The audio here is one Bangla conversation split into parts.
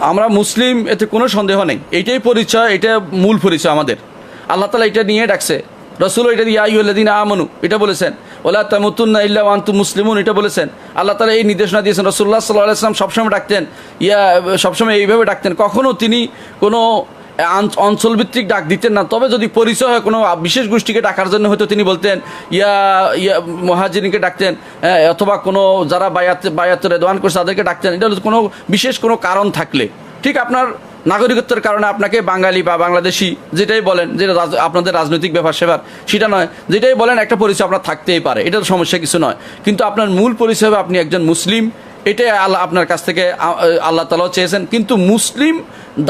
আমরা মুসলিম, এতে কোনো সন্দেহ নেই। এটাই পরিচয়, এটা মূল পরিচয় আমাদের। আল্লাহ তালা এটা নিয়ে ডাকছে। রসুল এটা দিয়ে আইউল্লাদিন আমনু এটা বলেছেন। ওলা তামুতুন্না ইল্লা আন্তু মুসলিমুন এটা বলেছেন। আল্লাহ তালা এই নির্দেশনা দিয়েছেন। রসুল্লাহ সাল্লাহ আসলাম সবসময় ডাকতেন। ইয়া, সবসময় এইভাবে ডাকতেন। কখনও তিনি কোনো অঞ্চলভিত্তিক ডাক দিতেন না। তবে যদি পরিচয় হয় কোনো বিশেষ গোষ্ঠীকে ডাকার জন্য, হয়তো তিনি বলতেন, ইয়া ইয়া, মহাজিনকে ডাকতেন অথবা কোনো যারা বায়াত বায়াত রেদওয়ান করছে তাদেরকে ডাকতেন। এটা হলো কোনো বিশেষ কোনো কারণ থাকলে। ঠিক আপনার নাগরিকত্বের কারণে আপনাকে বাঙালি বা বাংলাদেশি যেটাই বলেন, যেটা আপনাদের রাজনৈতিক ব্যাপার সেবার, সেটা নয়। যেটাই বলেন, একটা পরিচয় আপনার থাকতেই পারে। এটার সমস্যা কিছু নয়। কিন্তু আপনার মূল পরিচয় হবে আপনি একজন মুসলিম এটাই আল্লাহ আপনার কাছ থেকে আল্লাহ তালাও চেয়েছেন। কিন্তু মুসলিম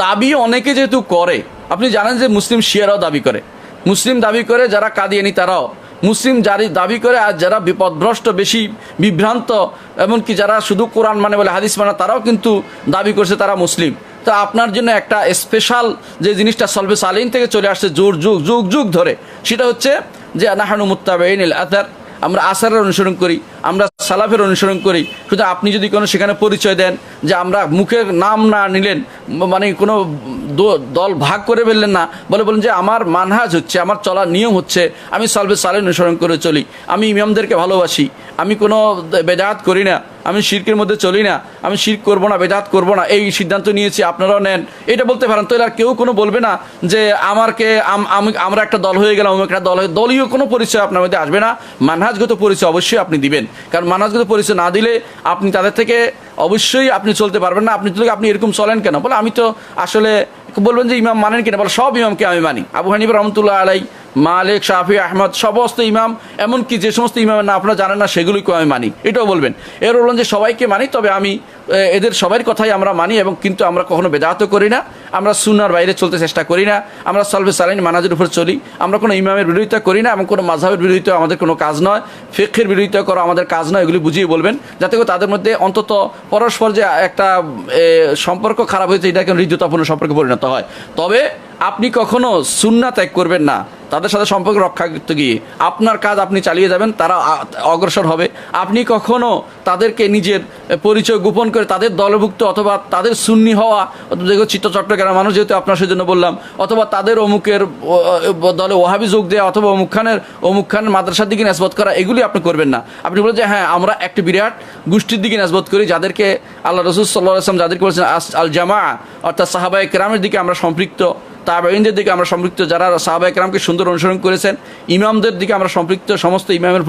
দাবি অনেকে যেহেতু করে, আপনি জানেন যে মুসলিম শিয়ারাও দাবি করে। মুসলিম দাবি করে যারা কাদিয়ানি তারাও। মুসলিম যারি দাবি করে আর যারা বিপদভ্রষ্ট, বেশি বিভ্রান্ত, এমনকি যারা শুধু কোরআন মানে বলে, হাদিস মানে তারাও কিন্তু দাবি করছে তারা মুসলিম। তো আপনার জন্য একটা স্পেশাল যে জিনিসটা সলবে সালিন থেকে চলে আসছে, জোর যুগ যুগ যুগ ধরে। সেটা হচ্ছে যে, নাহানু মুত্তাবেইন আতার আমরা আসারের অনুসরণ করি। আমরা সালাফের অনুসরণ করি। শুধু আপনি যদি কোনো সেখানে পরিচয় দেন যে আমরা মুখের নাম না নিলেন মানে কোনো দল ভাগ করে ফেললেন না, বলে বলেন যে আমার মানহাজ হচ্ছে, আমার চলার নিয়ম হচ্ছে, আমি সালবে সালের অনুসরণ করে চলি। আমি ইমামদেরকে ভালোবাসি, আমি কোনো বেদাত করি না, আমি শিরকের মধ্যে চলি না, আমি শির করব না, বেদাত করব না, এই সিদ্ধান্ত নিয়েছি, আপনারাও নেন। এটা বলতে পারেন তো আর কেউ কোনো বলবে না যে আমারকে, আমি আমরা একটা দল হয়ে গেলাম আমি একটা দল হয়ে, দলীয় কোনো পরিচয় আপনার মধ্যে আসবে না। মানহাজগত পরিচয় অবশ্যই আপনি দিবেন। কারণ মানহাজগত পরিচয় না দিলে আপনি তাদের থেকে অবশ্যই আপনি চলতে পারবেন না। আপনি আপনি এরকম চলেন কেন? বলে আমি তো আসলে বলবেন যে ইমাম মানেন কিনা? বলে সব ইমামকে আমি মানি। আবু হানিবর রহমতুল্লাহ আলাই মালিক, শাফি, আহমদ, সমস্ত ইমাম, এমনকি যে সমস্ত ইমামের না আপনারা জানেন না, সেগুলিকেও আমি মানি। এটাও বলবেন। এর বললেন যে সবাইকে মানি, তবে আমি এদের সবার কথাই আমরা মানি এবং কিন্তু আমরা কখনো বেদাতও করি না, আমরা সুনার বাইরে চলতে চেষ্টা করি না, আমরা সলভে সালাইন মানাজের উপর চলি, আমরা কোনো ইমামের বিরোধিতা করি না এবং কোনো মাঝহের বিরোধিতা আমাদের কোনো কাজ নয় ফেকের বিরোধিতা করা আমাদের কাজ নয়, এগুলি বুঝিয়ে বলবেন, যাতে করে তাদের মধ্যে অন্তত পরস্পর যে একটা সম্পর্ক খারাপ হয়েছে, এটা কেন হৃদ্যতাপূর্ণ সম্পর্কে পরিণত হয়। তবে আপনি কখনো সুন্না ত্যাগ করবেন না তাদের সাথে সম্পর্ক রক্ষা করতে গিয়ে আপনার কাজ আপনি চালিয়ে যাবেন, তারা অগ্রসর হবে। আপনি কখনো তাদেরকে নিজের পরিচয় গোপন করে তাদের দলভুক্ত অথবা তাদের সুন্নি হওয়া দেখো চিত্ত চট্টগ্রাম মানুষ যেহেতু আপনার সেজন্য বললাম, অথবা তাদের অমুকের দলে ওহাবি যোগ দেওয়া অথবা অমুক খানের অমুক খানের মাদ্রাসার দিকে নাসবত করা, এগুলি আপনি করবেন না। আপনি বলেন যে হ্যাঁ আমরা একটি বিরাট গোষ্ঠীর দিকে নাসবত করি, যাদেরকে আল্লাহ রসুল সাল্লাহ আসলাম যাদেরকে বলেছেন আল জামা অর্থাৎ সাহাবাই কেরামের দিকে আমরা সম্পৃক্ত। তাবেইনদের দিকে আমরা সম্পৃক্ত, যারা সাহাবাই একরামকে সুন্দর অনুসরণ করেছেন, ইমামদের দিকে আমরা সম্পৃক্ত, সমস্ত ইমামের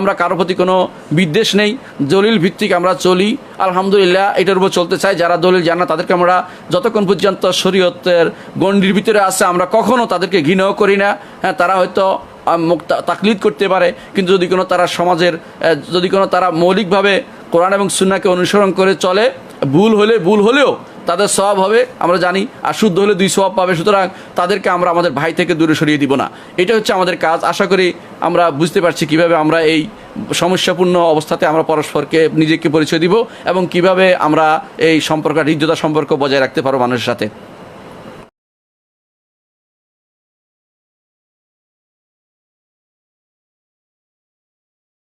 আমরা কারও প্রতি কোনো বিদ্বেষ নেই। দলিল ভিত্তিক আমরা চলি। আলহামদুলিল্লাহ, এটার উপর চলতে চাই। যারা দলিল জানা তাদেরকে আমরা যতক্ষণ পর্যন্ত শরীয়তের গণ্ডির ভিতরে আছে, আমরা কখনো তাদেরকে ঘৃণাও করি না। হ্যাঁ তারা হয়তো তাকলিদ করতে পারে, কিন্তু যদি কোনো তারা সমাজের যদি কোনো তারা মৌলিকভাবে কোরআন এবং সুন্নাকে অনুসরণ করে চলে, ভুল হলে ভুল হলেও তাদের স্বভাব হবে, আমরা জানি, আর শুদ্ধ হলে দুই স্বভাব পাবে, সুতরাং তাদেরকে আমরা আমাদের ভাই থেকে দূরে সরিয়ে দিব না। এটা হচ্ছে আমাদের কাজ। আশা করি আমরা বুঝতে পারছি কীভাবে আমরা এই সমস্যাপূর্ণ অবস্থাতে আমরা পরস্পরকে নিজেকে পরিচয় দিব এবং কীভাবে আমরা এই সম্পর্ক হৃদ্যতা সম্পর্ক বজায় রাখতে পারব মানুষের সাথে।